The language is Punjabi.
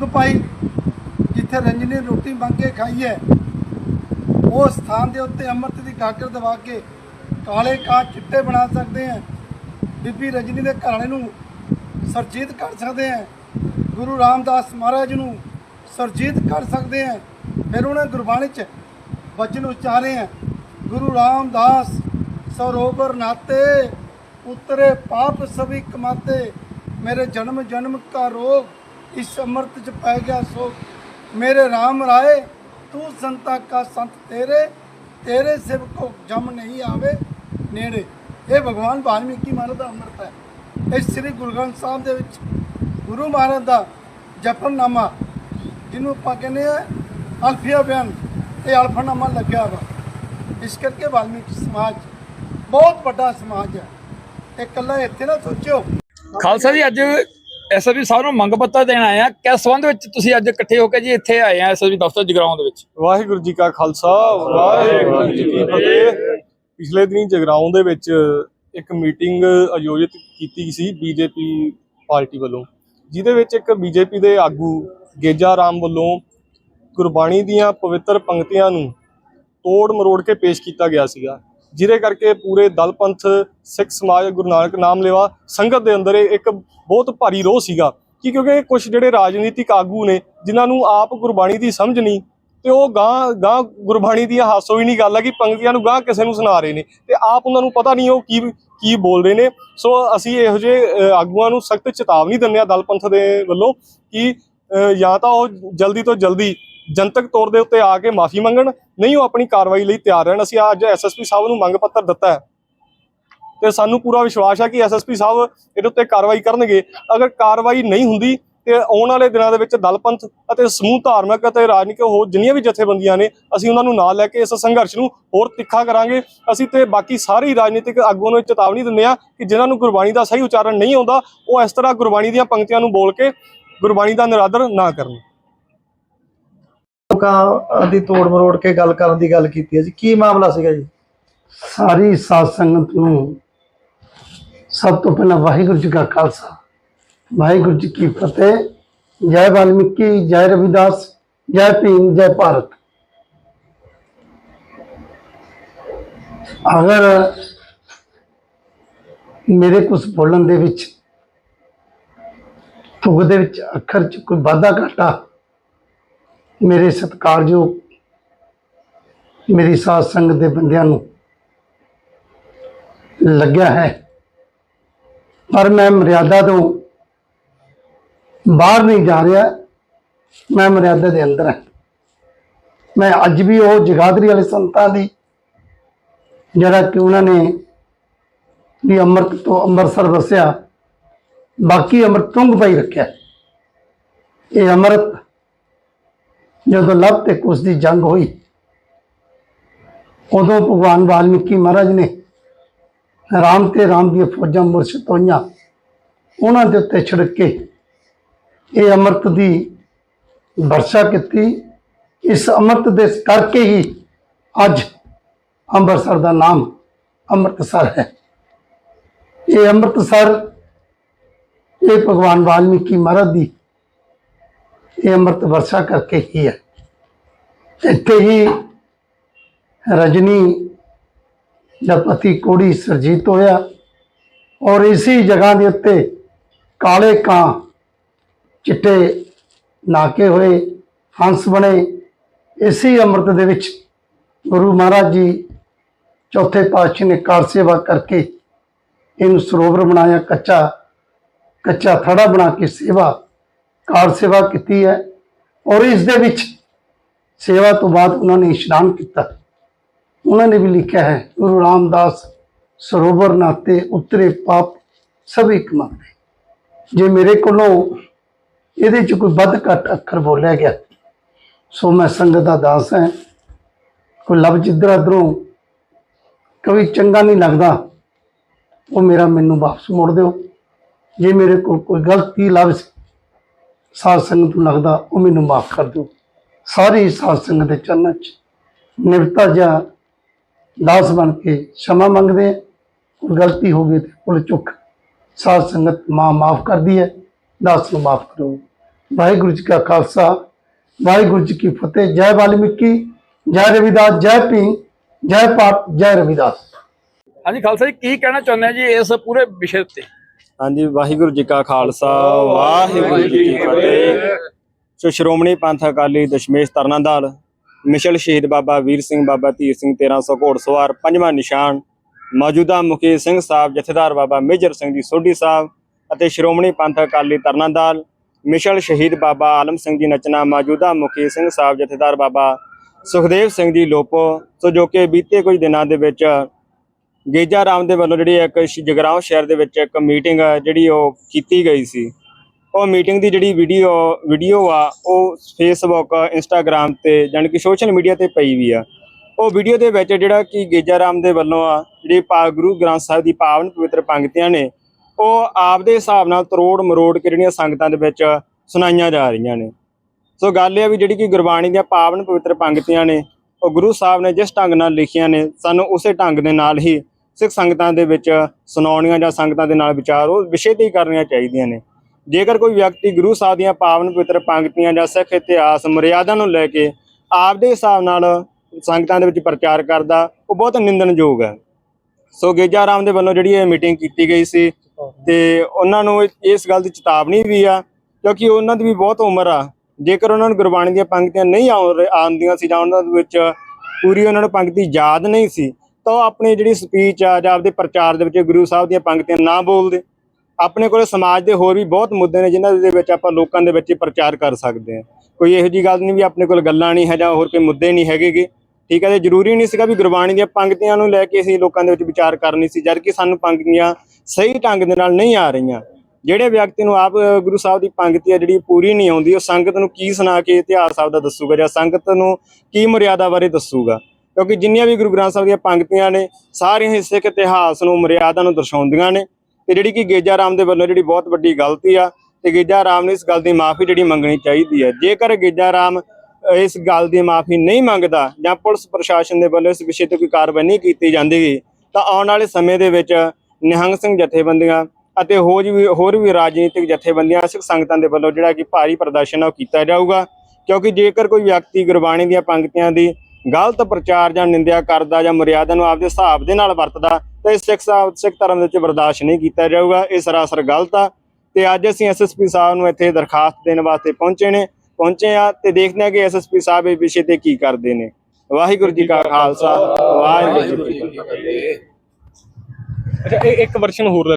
ਤੁੰਗ ਪਾਈ, ਜਿੱਥੇ ਰੰਜਨੀ ਰੋਟੀ ਮੰਗ ਕੇ ਖਾਈ ਹੈ। ਉਸ ਸਥਾਨ ਦੇ ਉੱਤੇ ਅੰਮ੍ਰਿਤ ਦੀ ਗਾਗਰ ਦਵਾ ਕੇ ਕਾਲੇ ਕਾਂ ਚਿੱਟੇ ਬਣਾ ਸਕਦੇ ਹਾਂ। ਬੀਬੀ ਰਜਨੀ ਦੇ ਘਰਾਣੇ ਨੂੰ ਸਰਜੀਤ ਕਰ ਸਕਦੇ ਹਾਂ। ਗੁਰੂ ਰਾਮਦਾਸ ਮਹਾਰਾਜ ਨੂੰ ਸਰਜੀਤ ਕਰ ਸਕਦੇ ਹਾਂ। ਫਿਰ ਉਹਨੇ ਗੁਰਬਾਣੀ ਚ ਵਚਨ ਉਚਾਰੇ ਹੈ, ਗੁਰੂ ਰਾਮਦਾਸ ਸਰੋਵਰ ਨਾਤੇ, ਉਤਰੇ ਪਾਪ ਸਭੀ ਕਮਾਤੇ ਮੇਰੇ ਜਨਮ ਜਨਮ ਕਾ ਰੋਗ ਇਸ ਅੰਮ੍ਰਿਤ ਚ ਪੈ ਗਿਆ ਸੋ ਮੇਰੇ RAM ਰਾਏ, ਤੂੰ ਸੰਤਾ ਕਾ ਸੰਤ ਤੇਰੇ ਤੇਰੇ ਸਿਵ ਕੋ ਜਮ ਨਹੀਂ ਆਵੇ ਨੇੜੇ। ਇਹ ਭਗਵਾਨ ਵਾਲਮੀਕੀ ਮਹਾਰਾਜ ਦਾ ਅੰਮ੍ਰਿਤ ਹੈ। ਇਸ ਸ੍ਰੀ ਗੁਰੂ ਗ੍ਰੰਥ ਸਾਹਿਬ ਦੇ ਵਿੱਚ ਗੁਰੂ ਮਹਾਰਾਜ ਦਾ ਜਪਰਨਾਮਾ ਜਿਹਨੂੰ ਆਪਾਂ ਕਹਿੰਦੇ ਆ ਅਲਫੀਆ ਬਿਆਨ, ਇਹ ਅਲਫਾਨਾਮਾ ਲੱਗਿਆ ਵਾ। ਇਸ ਕਰਕੇ ਵਾਲਮੀਕੀ ਸਮਾਜ ਬਹੁਤ ਵੱਡਾ ਸਮਾਜ ਹੈ। ਇਹ ਇਕੱਲਾ ਇੱਥੇ ਨਾ ਸੋਚਿਓ। ਖਾਲਸਾ ਜੀ, ਅੱਜ ਐਸਐਸਬੀ ਸਾਹਿਬ ਨੂੰ ਮੰਗ ਪੱਤਰ ਦੇਣ ਆਏ ਆ। ਕਿਸ ਸੰਬੰਧ ਵਿੱਚ ਤੁਸੀਂ ਅੱਜ ਇਕੱਠੇ ਹੋ ਕੇ ਜੀ ਇੱਥੇ ਆਏ ਆ ਐਸਐਸਬੀ ਦਫ਼ਤਰ ਜਗਰਾਉਂ ਦੇ ਵਿੱਚ? ਵਾਹਿਗੁਰੂ ਜੀ ਕਾ ਖਾਲਸਾ, ਵਾਹਿਗੁਰੂ ਜੀ ਕੀ ਫਤਿਹ। ਪਿਛਲੇ ਦਿਨੀ ਜਗਰਾਉਂ ਦੇ ਵਿੱਚ ਇੱਕ ਮੀਟਿੰਗ ਆਯੋਜਿਤ ਕੀਤੀ ਸੀ ਬੀਜੇਪੀ ਪਾਰਟੀ ਵੱਲੋਂ, ਜਿਹਦੇ ਵਿੱਚ ਇੱਕ ਬੀਜੇਪੀ ਦੇ ਆਗੂ ਗੇਜਾ ਰਾਮ ਵੱਲੋਂ ਗੁਰਬਾਣੀ ਦੀਆਂ ਪਵਿੱਤਰ ਪੰਕਤੀਆਂ ਨੂੰ ਤੋੜ ਮਰੋੜ ਕੇ ਪੇਸ਼ ਕੀਤਾ ਗਿਆ ਸੀਗਾ। ਜਿਹਦੇ ਕਰਕੇ ਪੂਰੇ ਦਲ ਪੰਥ ਸਿੱਖ ਸਮਾਜ, ਗੁਰੂ ਨਾਨਕ ਨਾਮ ਲੇਵਾ ਸੰਗਤ ਦੇ ਅੰਦਰ ਇੱਕ ਬਹੁਤ ਭਾਰੀ ਰੋਹ ਸੀਗਾ ਕਿ ਕਿਉਂਕਿ ਕੁਝ ਜਿਹੜੇ ਰਾਜਨੀਤਿਕ ਆਗੂ ਨੇ, ਜਿਨ੍ਹਾਂ ਨੂੰ ਆਪ ਗੁਰਬਾਣੀ ਦੀ ਸਮਝ ਨਹੀਂ ਤੇ ਉਹ ਗਾਂ ਗਾਂ ਗੁਰਬਾਣੀ ਦੀਆਂ ਹਾਸੋ ਹੀ ਨਹੀਂ ਗੱਲ ਹੈ ਕਿ ਪੰਕਤੀਆਂ ਨੂੰ ਗਾਂ ਕਿਸੇ ਨੂੰ ਸੁਣਾ ਰਹੇ ਨੇ ਤੇ ਆਪ ਉਹਨਾਂ ਨੂੰ ਪਤਾ ਨਹੀਂ ਉਹ ਕੀ ਕੀ ਬੋਲ ਰਹੇ ਨੇ। ਸੋ ਅਸੀਂ ਇਹੋ ਜਿਹੇ ਆਗੂਆਂ ਨੂੰ ਸਖਤ ਚੇਤਾਵਨੀ ਦਿੰਦੇ ਆ ਦਲ ਪੰਥ ਦੇ ਵੱਲੋਂ ਕਿ ਜਾਂ ਤਾਂ ਉਹ ਜਲਦੀ ਤੋਂ ਜਲਦੀ ਜਨਤਕ ਤੌਰ ਦੇ ਉੱਤੇ ਆ ਕੇ ਮਾਫੀ ਮੰਗਣ, ਨਹੀਂ, ਉਹ ਆਪਣੀ ਕਾਰਵਾਈ ਲਈ ਤਿਆਰ ਰਹਿਣ। ਅਸੀਂ ਅੱਜ ਐਸਐਸਪੀ ਸਾਹਿਬ ਨੂੰ ਮੰਗ ਪੱਤਰ ਦਿੱਤਾ ਹੈ। ਤੇ ਸਾਨੂੰ ਪੂਰਾ ਵਿਸ਼ਵਾਸ ਹੈ ਕਿ ਐਸਐਸਪੀ ਸਾਹਿਬ ਇਹਦੇ ਉੱਤੇ ਕਾਰਵਾਈ ਕਰਨਗੇ। ਅਗਰ ਕਾਰਵਾਈ ਨਹੀਂ ਹੁੰਦੀ, ਤੇ ਆਉਣ ਵਾਲੇ ਦਿਨਾਂ ਦੇ ਵਿੱਚ ਦਲਪੰਥ ਅਤੇ ਸਮੂਹ ਧਾਰਮਿਕ ਅਤੇ ਰਾਜਨੀਤਿਕ ਹੋਰ ਜਿੰਨੀਆਂ ਵੀ ਜਥੇਬੰਦੀਆਂ ਨੇ, ਅਸੀਂ ਉਹਨਾਂ ਨੂੰ ਨਾਲ ਲੈ ਕੇ ਇਸ ਸੰਘਰਸ਼ ਨੂੰ ਹੋਰ ਤਿੱਖਾ ਕਰਾਂਗੇ। ਅਸੀਂ ਤੇ ਬਾਕੀ ਸਾਰੇ ਰਾਜਨੀਤਿਕ ਆਗੂਆਂ ਨੂੰ ਇਹ ਚੇਤਾਵਨੀ ਦਿੰਦੇ ਆ ਕਿ ਜਿਨ੍ਹਾਂ ਨੂੰ ਗੁਰਬਾਣੀ ਦਾ ਸਹੀ ਉਚਾਰਨ ਨਹੀਂ ਆਉਂਦਾ, ਉਹ ਇਸ ਤਰ੍ਹਾਂ ਗੁਰਬਾਣੀ ਦੀਆਂ ਪੰਕਤੀਆਂ ਨੂੰ ਬੋਲ ਕੇ ਗੁਰਬਾਣੀ ਦਾ ਨਿਰਾਦਰ ਨਾ ਕਰਨ। ਲੋਕਾਂ ਦੀ ਤੋੜ ਮਰੋੜ ਕੇ ਗੱਲ ਕਰਨ ਦੀ ਗੱਲ ਕੀਤੀ ਹੈ ਜੀ। ਕੀ ਮਾਮਲਾ ਸੀਗਾ ਜੀ? ਸਾਰੀ ਸਾਧ ਸੰਗਤ ਨੂੰ ਸਭ ਤੋਂ ਪਹਿਲਾਂ ਵਾਹਿਗੁਰੂ ਜੀ ਕਾ ਖਾਲਸਾ, ਵਾਹਿਗੁਰੂ ਜੀ ਕੀ ਫਤਿਹ। ਜੈ ਵਾਲਮੀਕੀ, ਜੈ ਰਵਿਦਾਸ, ਜੈ ਭੀਮ, ਜੈ ਭਾਰਤ। ਅਗਰ ਮੇਰੇ ਕੁਝ ਬੋਲਣ ਦੇ ਵਿੱਚ, ਤੁਗ ਦੇ ਵਿੱਚ ਅੱਖਰ ਚ ਕੋਈ ਵਾਧਾ ਘਾਟਾ ਮੇਰੇ ਸਤਿਕਾਰਯੋਗ ਮੇਰੀ ਸਾਧ ਸੰਗਤ ਦੇ ਬੰਦਿਆਂ ਨੂੰ ਲੱਗਿਆ ਹੈ। ਪਰ ਮੈਂ ਮਰਿਆਦਾ ਤੋਂ ਬਾਹਰ ਨਹੀਂ ਜਾ ਰਿਹਾ। ਮੈਂ ਮਰਿਆਦਾ ਦੇ ਅੰਦਰ ਹਾਂ। ਮੈਂ ਅੱਜ ਵੀ ਉਹ ਜਗਾਦਰੀ ਵਾਲੇ ਸੰਤਾਂ ਦੀ ਜਿਹੜਾ ਕਿ ਉਹਨਾਂ ਨੇ ਵੀ ਅੰਮ੍ਰਿਤ ਤੋਂ ਅੰਮ੍ਰਿਤਸਰ ਵਸਿਆ, ਬਾਕੀ ਅੰਮ੍ਰਿਤ ਤੁੰਗ ਪਾਈ ਰੱਖਿਆ। ਇਹ ਅੰਮ੍ਰਿਤ ਜਦੋਂ ਲਵ ਤੇ ਕੁਸ਼ ਦੀ ਜੰਗ ਹੋਈ, ਉਦੋਂ ਭਗਵਾਨ ਵਾਲਮੀਕੀ ਮਹਾਰਾਜ ਨੇ ਰਾਮ ਤੇ ਰਾਮ ਦੀਆਂ ਫੌਜਾਂ ਮੁਰਸ਼ਿਦ ਹੋਈਆਂ ਉਹਨਾਂ ਦੇ ਉੱਤੇ ਛਿੜਕ ਕੇ ਇਹ ਅੰਮ੍ਰਿਤ ਦੀ ਵਰਸ਼ਾ ਕੀਤੀ। ਇਸ ਅੰਮ੍ਰਿਤ ਦੇ ਕਰਕੇ ਹੀ ਅੱਜ ਅੰਮ੍ਰਿਤਸਰ ਦਾ ਨਾਮ ਅੰਮ੍ਰਿਤਸਰ ਹੈ। ਇਹ ਅੰਮ੍ਰਿਤਸਰ, ਇਹ ਭਗਵਾਨ ਵਾਲਮੀਕੀ ਮਹਾਰਾਜ ਦੀ ਇਹ ਅੰਮ੍ਰਿਤ ਵਰਸ਼ਾ ਕਰਕੇ ਹੀ ਹੈ। ਇੱਥੇ ਹੀ ਰਜਨੀ ਦਾ ਪਤੀ ਕੋੜੀ ਸਰਜੀਤ ਹੋਇਆ ਔਰ ਇਸੀ ਜਗ੍ਹਾ ਦੇ ਉੱਤੇ ਕਾਲੇ ਕਾਂ, ਚਿੱਟੇ ਨਾਕੇ ਹੋਏ, ਹੰਸ ਬਣੇ, ਇਸੀ ਅੰਮ੍ਰਿਤ ਦੇ ਵਿੱਚ ਗੁਰੂ ਮਹਾਰਾਜ ਜੀ ਚੌਥੇ ਪਾਤਸ਼ਾਹ ਨੇ ਕਾਰ ਸੇਵਾ ਕਰਕੇ ਇਹਨੂੰ ਸਰੋਵਰ ਬਣਾਇਆ, ਕੱਚਾ ਕੱਚਾ ਥੜਾ ਬਣਾ ਕੇ ਸੇਵਾ ਕਾਰ ਸੇਵਾ ਕੀਤੀ ਹੈ ਔਰ ਇਸ ਦੇ ਵਿੱਚ ਸੇਵਾ ਤੋਂ ਬਾਅਦ ਉਹਨਾਂ ਨੇ ਇਸ਼ਨਾਨ ਕੀਤਾ। ਉਹਨਾਂ ਨੇ ਵੀ ਲਿਖਿਆ ਹੈ, ਗੁਰੂ ਰਾਮਦਾਸ ਸਰੋਵਰ ਨਾਤੇ ਉਤਰੇ ਪਾਪ ਸਭ ਇੱਕ ਕਮਾਤੇ ਜੇ ਮੇਰੇ ਕੋਲੋਂ ਇਹਦੇ ਚ ਕੋਈ ਵੱਧ ਘੱਟ ਅੱਖਰ ਬੋਲਿਆ ਗਿਆ, ਸੋ ਮੈਂ ਸੰਗਤ ਦਾ ਦਾਸ ਹਾਂ। ਕੋਈ ਲਫ਼ਜ਼ ਇੱਧਰ ਉੱਧਰੋਂ ਕਵੀ ਚੰਗਾ ਨਹੀਂ ਲੱਗਦਾ, ਉਹ ਮੇਰਾ ਮੈਨੂੰ ਵਾਪਸ ਮੋੜ ਦਿਓ। ਜੇ ਮੇਰੇ ਕੋਲ ਕੋਈ ਗਲਤੀ ਲਫ਼ਜ਼ ਸਾਧ ਸੰਗਤ ਨੂੰ ਲੱਗਦਾ, ਉਹ ਮੈਨੂੰ ਮਾਫ ਕਰ ਦਿਓ। ਸਾਰੀ ਸਾਧ ਸੰਗਤ ਦੇ ਚਰਨਾਂ 'ਚ ਨਿਵਤਾ ਜਾਂ ਦਾਸ ਬਣ ਕੇ ਸ਼ਮਾ ਮੰਗਦੇ ਆ, ਕੋਈ ਗਲਤੀ ਹੋ ਗਈ ਤੇ ਚੁੱਕ ਸਾਧ ਸੰਗਤ ਮਾਂ ਮਾਫ ਕਰਦੀ ਹੈ, ਦਾਸ ਨੂੰ ਮਾਫ ਕਰੋ। ਵਾਹਿਗੁਰੂ ਜੀ ਕਾ ਖਾਲਸਾ, ਵਾਹਿਗੁਰੂ ਜੀ ਕੀ ਫਤਿਹ। ਜੈ ਵਾਲਮੀਕੀ, ਜੈ ਰਵਿਦਾਸ, ਜੈ ਪੀ ਜੈ ਪਾਪ, ਜੈ ਰਵਿਦਾਸ। ਹਾਂਜੀ ਖਾਲਸਾ ਜੀ, ਕੀ ਕਹਿਣਾ ਚਾਹੁੰਦੇ ਆ ਜੀ ਇਸ ਪੂਰੇ ਵਿਸ਼ੇ ਤੇ ਹਾਂਜੀ, ਵਾਹਿਗੁਰੂ ਜੀ ਕਾ ਖਾਲਸਾ, ਵਾਹਿਗੁਰੂ ਜੀ ਕੀ ਫਤਿਹ। ਸੋ ਸ਼੍ਰੋਮਣੀ ਪੰਥ ਅਕਾਲੀ ਦਸ਼ਮੇਸ਼ ਤਰਨਾਦਲ ਮਿਸ਼ਲ ਸ਼ਹੀਦ ਬਾਬਾ ਵੀਰ ਸਿੰਘ, ਬਾਬਾ ਧੀਰ ਸਿੰਘ 1300 ਘੋੜਸਵਾਰ ਪੰਜਵਾਂ ਨਿਸ਼ਾਨ, ਮੌਜੂਦਾ ਮੁਖੀ ਸਿੰਘ ਸਾਹਿਬ, ਜਥੇਦਾਰ ਬਾਬਾ ਮੇਜਰ ਸਿੰਘ ਜੀ ਸੋਢੀ ਸਾਹਿਬ ਅਤੇ ਸ਼੍ਰੋਮਣੀ ਪੰਥ ਅਕਾਲੀ ਤਰਨਾਦਲ ਮਿਸ਼ਲ ਸ਼ਹੀਦ ਬਾਬਾ ਆਲਮ ਸਿੰਘ ਜੀ ਨਚਨਾ ਮੌਜੂਦਾ ਮੁਖੀ ਸਿੰਘ ਸਾਹਿਬ, ਜਥੇਦਾਰ ਬਾਬਾ ਸੁਖਦੇਵ ਸਿੰਘ ਜੀ ਲੋਪੋ। ਸੋ ਜੋ ਕਿ ਬੀਤੇ ਕੁਝ ਦਿਨਾਂ ਦੇ ਵਿੱਚ ਗੇਜਾ ਰਾਮ ਦੇ ਵੱਲੋਂ ਜਿਹੜੀ ਇੱਕ ਸ਼- ਜਗਰਾਉਂ ਸ਼ਹਿਰ ਦੇ ਵਿੱਚ ਇੱਕ ਮੀਟਿੰਗ ਜਿਹੜੀ ਉਹ ਕੀਤੀ ਗਈ ਸੀ। ਉਹ ਮੀਟਿੰਗ ਦੀ ਜਿਹੜੀ ਵੀਡੀਓ ਵੀਡੀਓ ਆ, ਉਹ ਫੇਸਬੁੱਕ ਇੰਸਟਾਗ੍ਰam ਤੇ ਜਾਣੀ ਕਿ ਸੋਸ਼ਲ ਮੀਡੀਆ ਤੇ ਪਈ ਵੀ ਆ। ਉਹ ਵੀਡੀਓ ਦੇ ਵਿੱਚ ਜਿਹੜਾ ਕਿ ਗੇਜਾ ਰਾਮ ਦੇ ਵੱਲੋਂ ਆ, ਜਿਹੜੀ ਪਾ, ਗੁਰੂ ਗ੍ਰੰਥ ਸਾਹਿਬ ਦੀ ਪਾਵਨ ਪਵਿੱਤਰ ਪੰਕਤੀਆਂ ਨੇ, ਉਹ ਆਪ ਦੇ ਹਿਸਾਬ ਨਾਲ ਤਰੋੜ ਮਰੋੜ ਕੇ ਜਿਹੜੀਆਂ ਸੰਗਤਾਂ ਦੇ ਵਿੱਚ ਸੁਣਾਈਆਂ ਜਾ ਰਹੀਆਂ ਨੇ। ਸੋ ਗੱਲ ਇਹ ਆ ਵੀ ਜਿਹੜੀ ਕਿ ਗੁਰਬਾਣੀ ਦੀਆਂ ਪਾਵਨ ਪਵਿੱਤਰ ਪੰਕਤੀਆਂ ਨੇ, ਉਹ ਗੁਰੂ ਸਾਹਿਬ ਨੇ ਜਿਸ ਢੰਗ ਨਾਲ ਲਿਖੀਆਂ ਨੇ, ਸਾਨੂੰ ਉਸੇ ਢੰਗ ਦੇ ਨਾਲ ਹੀ ਸਿੱਖ ਸੰਗਤਾਂ ਦੇ ਵਿੱਚ ਸੁਣਾਉਣੀਆਂ ਜਾਂ ਸੰਗਤਾਂ ਦੇ ਨਾਲ ਵਿਚਾਰ ਉਹ ਵਿਸ਼ੇ ਤੇ ਹੀ ਕਰਨੀਆਂ ਚਾਹੀਦੀਆਂ ਨੇ। ਜੇਕਰ ਕੋਈ ਵਿਅਕਤੀ ਗੁਰੂ ਸਾਹਿਬ ਦੀਆਂ ਪਾਵਨ ਪਵਿੱਤਰ ਪੰਕਤੀਆਂ ਜਾਂ ਸਿੱਖ ਇਤਿਹਾਸ ਮਰਿਆਦਾ ਨੂੰ ਲੈ ਕੇ ਆਪਦੇ ਹਿਸਾਬ ਨਾਲ ਸੰਗਤਾਂ ਦੇ ਵਿੱਚ ਪ੍ਰਚਾਰ ਕਰਦਾ, ਉਹ ਬਹੁਤ ਨਿੰਦਣਯੋਗ ਹੈ। ਸੋ ਗੇਜਾ ਰਾਮ ਦੇ ਵੱਲੋਂ ਜਿਹੜੀ ਇਹ ਮੀਟਿੰਗ ਕੀਤੀ ਗਈ ਸੀ ਤੇ ਉਹਨਾਂ ਨੂੰ ਇਸ ਗੱਲ ਦੀ ਚੇਤਾਵਨੀ ਵੀ ਆ, ਕਿਉਂਕਿ ਉਹਨਾਂ ਦੀ ਵੀ ਬਹੁਤ ਉਮਰ ਆ। ਜੇਕਰ ਉਹਨਾਂ ਨੂੰ ਗੁਰਬਾਣੀ ਦੀਆਂ ਪੰਕਤੀਆਂ ਨਹੀਂ ਆਉ- ਆਉਂਦੀਆਂ ਸੀ ਜਾਂ ਉਹਨਾਂ ਦੇ ਵਿੱਚ ਪੂਰੀ ਉਹਨਾਂ ਨੂੰ ਪੰਕਤੀ ਯਾਦ ਨਹੀਂ ਸੀ ਤਾਂ ਉਹ ਆਪਣੀ ਜਿਹੜੀ ਸਪੀਚ ਆ ਜਾਂ ਆਪਦੇ ਪ੍ਰਚਾਰ ਦੇ ਵਿੱਚ ਗੁਰੂ ਸਾਹਿਬ ਦੀਆਂ ਪੰਕਤੀਆਂ ਨਾ ਬੋਲਦੇ। ਆਪਣੇ ਕੋਲ ਸਮਾਜ ਦੇ ਹੋਰ ਵੀ ਬਹੁਤ ਮੁੱਦੇ ਨੇ ਜਿਨ੍ਹਾਂ ਦੇ ਵਿੱਚ ਆਪਾਂ ਲੋਕਾਂ ਦੇ ਵਿੱਚ ਪ੍ਰਚਾਰ ਕਰ ਸਕਦੇ ਹਾਂ। ਕੋਈ ਇਹੋ ਜੀ ਗੱਲ ਨਹੀਂ ਵੀ ਆਪਣੇ ਕੋਲ ਗੱਲਾਂ ਨਹੀਂ ਹੈ ਜਾਂ ਹੋਰ ਕੋਈ ਮੁੱਦੇ ਨਹੀਂ ਹੈਗੇਗੇ। ਠੀਕ ਹੈ, ਤੇ ਜ਼ਰੂਰੀ ਨਹੀਂ ਸੀਗਾ ਵੀ ਗੁਰਬਾਣੀ ਦੀਆਂ ਪੰਕਤੀਆਂ ਨੂੰ ਲੈ ਕੇ ਅਸੀਂ ਲੋਕਾਂ ਦੇ ਵਿੱਚ ਵਿਚਾਰ ਕਰਨੀ ਸੀ ਜਦ ਕਿ ਸਾਨੂੰ ਪੰਕਤੀਆਂ ਸਹੀ ਢੰਗ ਦੇ ਨਾਲ ਨਹੀਂ ਆ ਰਹੀਆਂ। ਜਿਹੜੇ ਵਿਅਕਤੀ ਨੂੰ ਆਪ ਗੁਰੂ ਸਾਹਿਬ ਦੀ ਪੰਕਤੀ ਆ ਜਿਹੜੀ ਪੂਰੀ ਨਹੀਂ ਆਉਂਦੀ, ਉਹ ਸੰਗਤ ਨੂੰ ਕੀ ਸੁਣਾ ਕੇ ਇਤਿਹਾਸ ਸਾਹਿਬ ਦਾ ਦੱਸੂਗਾ ਜਾਂ ਸੰਗਤ ਨੂੰ ਕੀ ਮਰਿਆਦਾ ਬਾਰੇ ਦੱਸੂਗਾ। ਕਿਉਂਕਿ ਜਿੰਨੀਆਂ ਵੀ ਗੁਰੂ ਗ੍ਰੰਥ ਸਾਹਿਬ ਦੀਆਂ ਪੰਕਤੀਆਂ ਨੇ, ਸਾਰੀਆਂ ਹੀ ਸਿੱਖ ਇਤਿਹਾਸ ਨੂੰ, ਮਰਿਆਦਾ ਨੂੰ ਦਰਸਾਉਂਦੀਆਂ ਨੇ। ਤੇ ਜਿਹੜੀ ਕਿ ਗੇਜਾ ਰਾਮ ਦੇ ਵੱਲੋਂ ਜਿਹੜੀ ਬਹੁਤ ਵੱਡੀ ਗਲਤੀ ਆ, ਤੇ ਗੇਜਾ ਰਾਮ ਨੂੰ ਇਸ ਗੱਲ ਦੀ ਮਾਫੀ ਜਿਹੜੀ ਮੰਗਣੀ ਚਾਹੀਦੀ ਹੈ ਜੇਕਰ ਗੇਜਾ ਰਾਮ ਇਸ ਗੱਲ ਦੀ ਮਾਫੀ ਨਹੀਂ ਮੰਗਦਾ ਜਾਂ ਪੁਲਿਸ ਪ੍ਰਸ਼ਾਸਨ ਦੇ ਵੱਲੋਂ ਇਸ ਵਿਸ਼ੇ ਤੇ ਕੋਈ ਕਾਰਵਾਈ ਨਹੀਂ ਕੀਤੀ ਜਾਂਦੀ, ਤਾਂ ਆਉਣ ਵਾਲੇ ਸਮੇਂ ਦੇ ਵਿੱਚ ਨਿਹੰਗ ਸਿੰਘ ਜਥੇਬੰਦੀਆਂ ਅਤੇ ਹੋਰ ਵੀ ਹੋਰ ਵੀ ਰਾਜਨੀਤਿਕ ਜਥੇਬੰਦੀਆਂ, ਸਿੱਖ ਸੰਗਤਾਂ ਦੇ ਵੱਲੋਂ ਜਿਹੜਾ ਕਿ ਭਾਰੀ ਪ੍ਰਦਰਸ਼ਨ ਉਹ ਕੀਤਾ ਜਾਊਗਾ। ਕਿਉਂਕਿ ਜੇਕਰ ਕੋਈ ਵਿਅਕਤੀ ਗੁਰਬਾਣੀ ਦੀਆਂ ਪੰਕਤੀਆਂ ਦੀ ਗਲਤ ਪ੍ਰਚਾਰ ਜਾਂ ਨਿੰਦਿਆ ਕਰਦਾ ਜਾਂ ਮਰਿਆਦਾ ਨੂੰ ਆਪਦੇ ਹਿਸਾਬ ਦੇ ਨਾਲ ਵਰਤਦਾ, ਤਾਂ ਇਹ ਸਿੱਖ ਸਾਹਿਬ, ਸਿੱਖ ਧਰਮ ਦੇ ਵਿੱਚ ਬਰਦਾਸ਼ਤ ਨਹੀਂ ਕੀਤਾ ਜਾਊਗਾ। ਇਹ ਸਰਾਸਰ ਗਲਤ ਆ। ਤੇ ਅੱਜ ਅਸੀਂ ਐਸਐਸਪੀ ਸਾਹਿਬ ਨੂੰ ਇੱਥੇ ਦਰਖਾਸਤ ਦੇਣ ਵਾਸਤੇ ਪਹੁੰਚੇ ਨੇ। ਪਹੁੰਚੇ ਆ ਤੇ ਦੇਖਦੇ ਆ ਕਿ ਐਸਐਸਪੀ ਸਾਹਿਬ ਇਹ ਵਿਸ਼ੇ ਤੇ ਕੀ ਕਰਦੇ ਨੇ। ਵਾਹਿਗੁਰੂ ਜੀ ਕਾ ਖਾਲਸਾ। ਵਾਹਿਗੁਰੂ ਜੀ ਕੀ ਫਤਿਹ। ਅੱਛਾ, ਇਹ ਇੱਕ ਵਰਸ਼ਨ ਹੋਰ